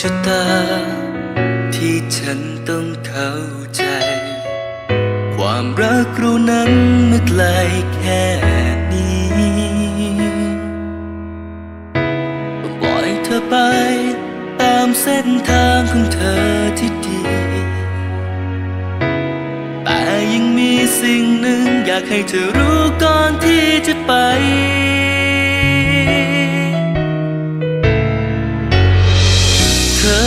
ชะตา ที่ฉันต้องเข้าใจ ความรักเรานั้นเมื่อไกลแค่นี้ปล่อยเธอไป ตามเส้นทางของเธอที่ดี แต่ยังมีสิ่งหนึ่งอยากให้เธอรู้ก่อนที่จะไป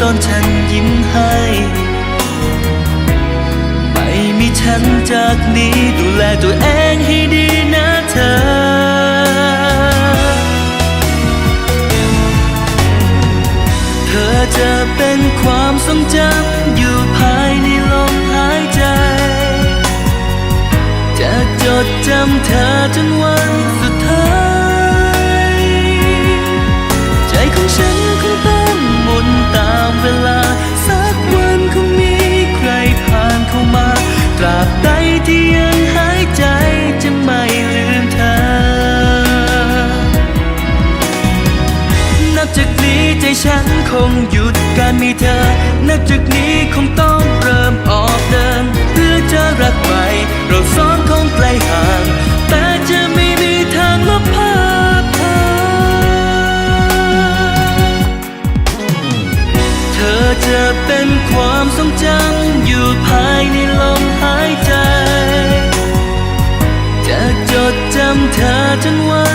ตอนฉันยิ้มให้ ไม่มีฉันจากนี้ดูแลตัวเองให้ดีนะเธอเธอจะเป็นความทรงจำอยู่ภายในลมหายใจ จะจดจำเธอจนวันสุดท้ายานมีเธอณจุดนี้คงต้องเริ่มออกเดินเพื่อจะรักใหม่เราซ้อมคงไกลห่าง แต่จะไม่มีทางมาพาพอเธอจะเป็นความทรงจำอยู่ภายในลมหายใจ จะจดจำเธอจนวัน